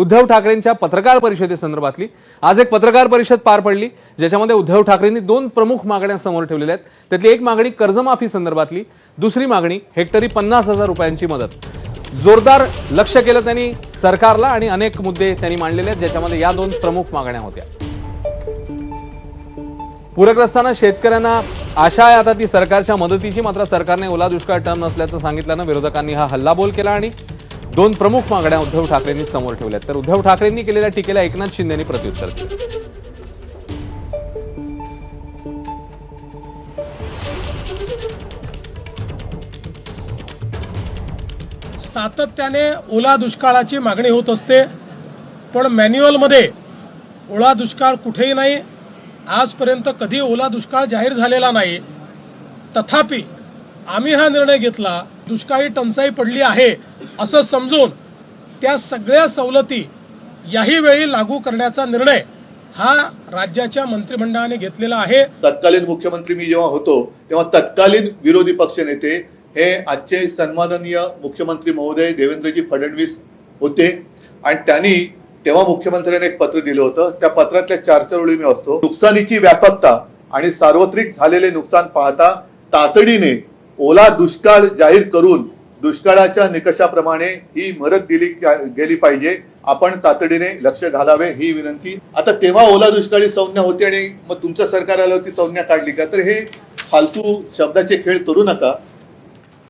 उद्धव ठाकरेंच्या पत्रकार परिषदेसंदर्भातली आज एक पत्रकार परिषद पार पडली ज्याच्यामध्ये उद्धव ठाकरेंनी दोन प्रमुख मागण्या समोर ठेवलेल्या आहेत. त्यातली एक मागणी कर्जमाफी संदर्भातली दुसरी मागणी हेक्टरी पन्नास हजार रुपयांची मदत. जोरदार लक्ष केलं त्यांनी सरकारला आणि अनेक मुद्दे त्यांनी मांडलेले आहेत ज्याच्यामध्ये या दोन प्रमुख मागण्या होत्या. पूरग्रस्तांना शेतकऱ्यांना आशा आहे आता ती सरकारच्या मदतीची मात्र सरकारने ओला दुष्काळ टर्म नसल्याचं सांगितल्यानं विरोधकांनी हा हल्लाबोल केला आणि दोन प्रमुख मागण्या उद्धव ठाकरेंनी समोर ठेवल्या तर उद्धव ठाकरेंनी केलेल्या टीकेला एकनाथ शिंदेनी प्रत्युत्तर दिलं. सातत्याने ओला दुष्काळाची मागणी होत असते पण मॅन्युअलमध्ये ओला दुष्काळ कुठेही नाही. आजपर्यंत कधी ओला दुष्काळ जाहीर झालेला नाही. तथापि आम्ही हा निर्णय घेतला दुष्काळी टंचाई पडली आहे. असं समजून त्या सगळ्या सवलती याही वेळी लागू करण्याचा निर्णय हा राज्याच्या मंत्रिमंडळाने घेतलेला आहे. तत्कालीन मुख्यमंत्री मी जेव्हा होतो तेव्हा तत्कालीन विरोधी पक्षनेते हे आजचे सन्माननीय मुख्यमंत्री महोदय देवेंद्रजी फडणवीस होते. आणि त्यांनी तेव्हा मुख्यमंत्र्यांनी एक पत्र दिलं होतं. त्या पत्रातल्या चार चार वेळी मी असतो नुकसानीची व्यापकता आणि सार्वत्रिक झालेले नुकसान पाहता तातडीने ओला दुष्काळ जाहीर करून दुष्काळाच्या निकषाप्रमाणे ही मदत दिली गेली पाहिजे. आपण तातडीने लक्ष घालावे ही विनंती. आता तेव्हा ओला दुष्काळी संज्ञा होती आणि मग तुमचं सरकार आलं संज्ञा काढली का? तर हे फालतू शब्दाचे खेळ करू नका.